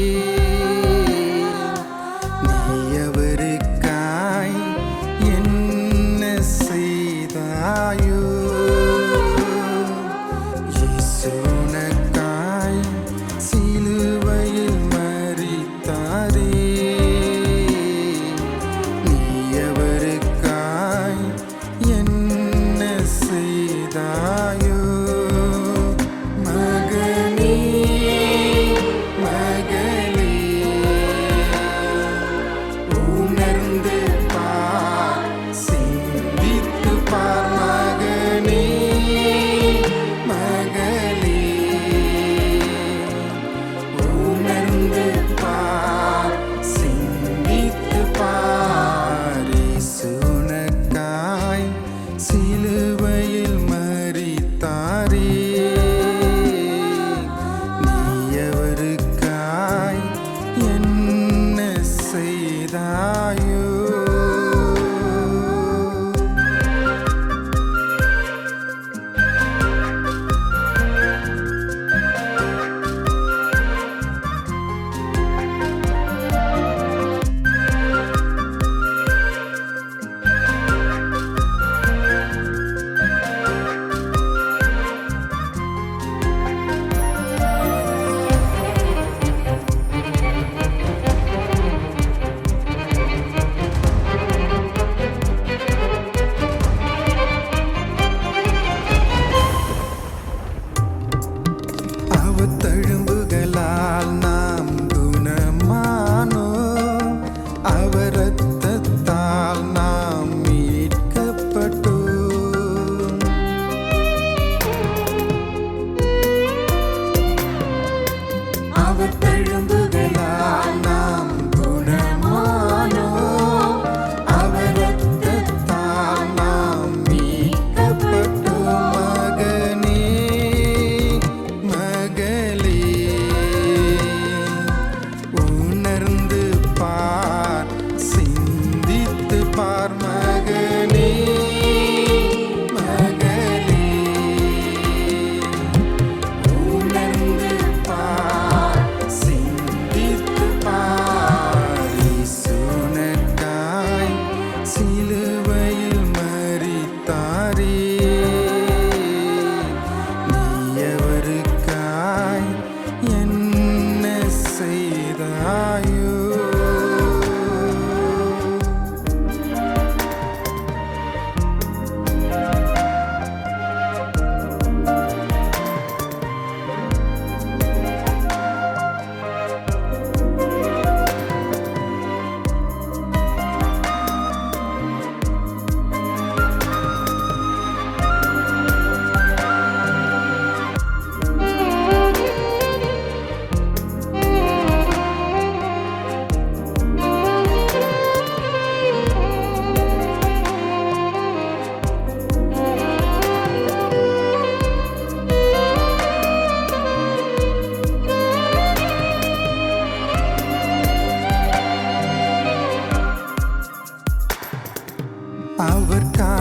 You.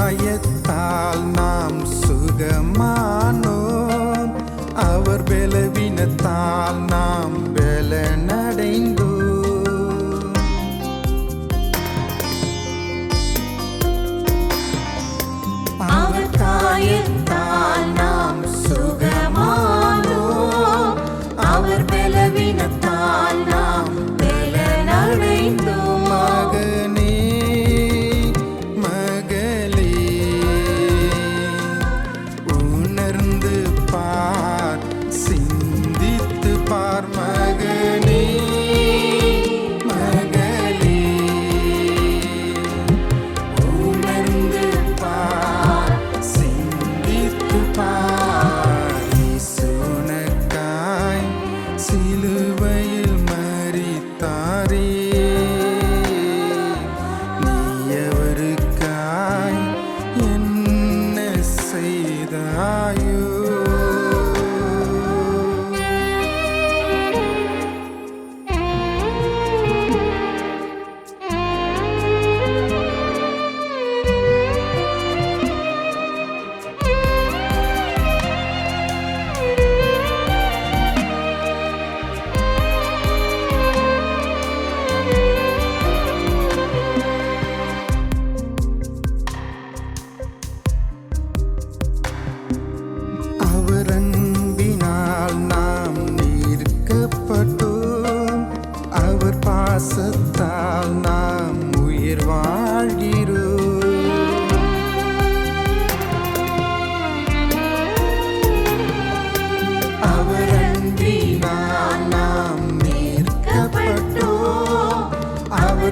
சாயத்தால் நாம் சுகமானோம். அவர் பலவீனத்தால் நாம்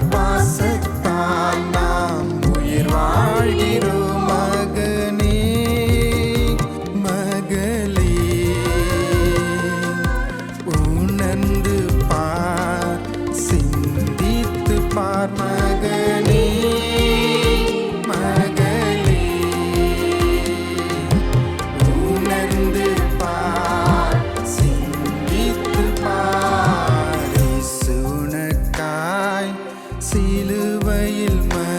பாசத்தால் நாம் உயிர் வாழ்கிறோம் மகனே மகளே. உணர்ந்து பார் சிந்தித்து மகனே. சிலுவையில் ம